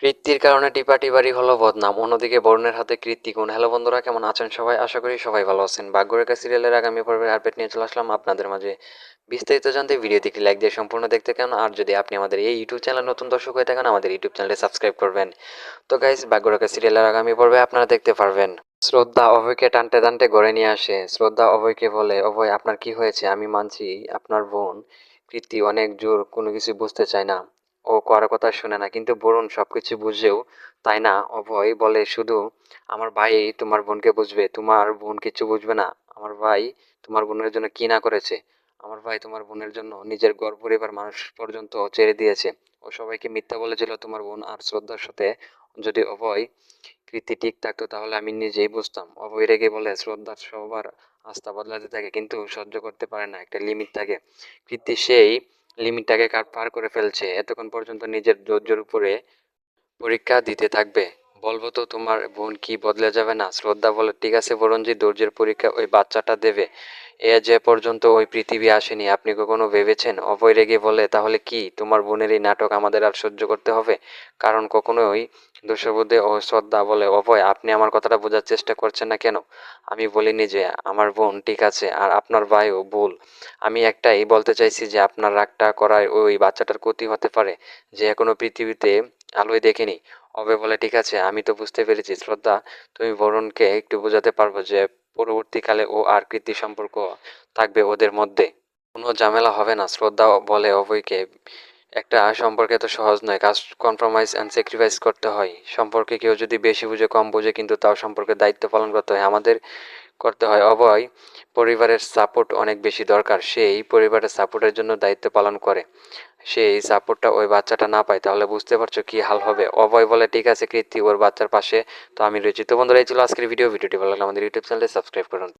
কৃত্তির কারণে টিপাটিপারি হলো বদনাম। অন্যদিকে বরুণের হাতে কৃত্তি গুণ হ্যালো বন্ধুরা, কেমন আছেন সবাই? আশা করি সবাই ভালো আছেন। ভাগ্যরেখা সিরিয়ালের আগামী পর্বের আপডেট নিয়ে চলে আসলাম আপনাদের মাঝে। বিস্তারিত জানতে ভিডিওটিকে লাইক দিয়ে সম্পূর্ণ দেখতে কেন আর যদি আপনি আমাদের এই ইউটিউব চ্যানেল নতুন দর্শক হয়ে থাকেন, আমাদের ইউটিউব চ্যানেলে সাবস্ক্রাইব করবেন। তো গাইস ভাগ্যরেখা সিরিয়ালের আগামী পর্বে আপনারা দেখতে পারবেন। শ্রদ্ধা অভয়কে টানতে টানতে গড়ে নিয়ে আসে। শ্রদ্ধা অভয়কে বলে, অভয়, আপনার কি হয়েছে? আমি মানছি, আপনার বোন কৃতি অনেক জোর, কোনো কিছু বুঝতে চায় না। কারও কথা শুনে না। কিন্তু বরুণ সবকিছু বুঝেও তাই না, অভয় বলে, শুধু আমার ভাই তোমার বোনকে বুঝবে, তোমার বোন কিছু বুঝবে না। আমার ভাই তোমার বোনের জন্য কি না করেছে? আমার ভাই তোমার বোনের জন্য নিজের ঘর, পরিবার, মানুষ পর্যন্ত ছেড়ে দিয়েছে। ও সবাইকে মিথ্যা বলেছিল তোমার বোন আর শ্রদ্ধার সাথে। যদি অভয় কৃতি ঠিক থাকতো তাহলে আমি নিজেই বুঝতাম। অভয় রেগে বলে, শ্রদ্ধার সবার আস্থা বদলাতে থাকে, কিন্তু সহ্য করতে পারে না, একটা লিমিট থাকে। কৃতি সেই লিমিটটাকে পার করে ফেলছে এতক্ষণ পর্যন্ত নিজের ধৈর্যের উপরে পরীক্ষা দিতে থাকবে। বলব তো তোমার বোন কি বদলে যাবে না? শ্রদ্ধা বলে, ঠিক আছে বরঞ্জি ধৈর্যের পরীক্ষা ওই বাচ্চাটা দেবে। এ যে পর্যন্ত ওই পৃথিবী আসেনি, আপনি কখনো ভেবেছেন? অভয় রেগে বলে, তাহলে কি? তোমার বোনের এই নাটক আমাদের আর সহ্য করতে হবে? কারণ কখনোই দোষবোধে ও শ্রদ্ধা বলে, অভয়, আপনি আমার কথাটা বোঝার চেষ্টা করছেন না কেন? আমি বলিনি যে, আমার বোন, ঠিক আছে, আর আপনার ভাইও ভুল। আমি একটাই বলতে চাইছি যে, আপনার রাগটা করায় ওই বাচ্চাটার ক্ষতি হতে পারে। যে এখনও পৃথিবীতে আলোয় দেখেনি। অভয় বলে, ঠিক আছে, আমি তো বুঝতে পেরেছি, শ্রদ্ধা। তুমি বরুণকে একটু বোঝাতে পারব যে পরবর্তীকালে ও আর কৃতি সম্পর্ক থাকবে ওদের মধ্যে। কোনো ঝামেলা হবে না, শ্রদ্ধা বলে অভয়কে। একটা সম্পর্কে তো সহজ নয়, কাজ কম্প্রোমাইজ অ্যান্ড স্যাক্রিফাইস করতে হয়। সম্পর্কে কেউ যদি বেশি বুঝে, কম বুঝে, কিন্তু তাও সম্পর্কে দায়িত্ব পালন করতে হয়। আমাদের করতে হয়। অভয়, পরিবারের সাপোর্ট অনেক বেশি দরকার। সে এই পরিবারের সাপোর্টের জন্য দায়িত্ব পালন করে। সে এই সাপোর্টটা ওই বাচ্চাটা না পায়, তাহলে বুঝতে পারছ কি হাল হবে। অভয় বলে, ঠিক আছে কৃতি, ওর বাচ্চার পাশে। তো আমি রয়েছি তো বন্ধুরা এই ছিল আজকের ভিডিও ভিডিওটি ভালো লাগলে আমাদের ইউটিউব চ্যানেলে সাবস্ক্রাইব করুন।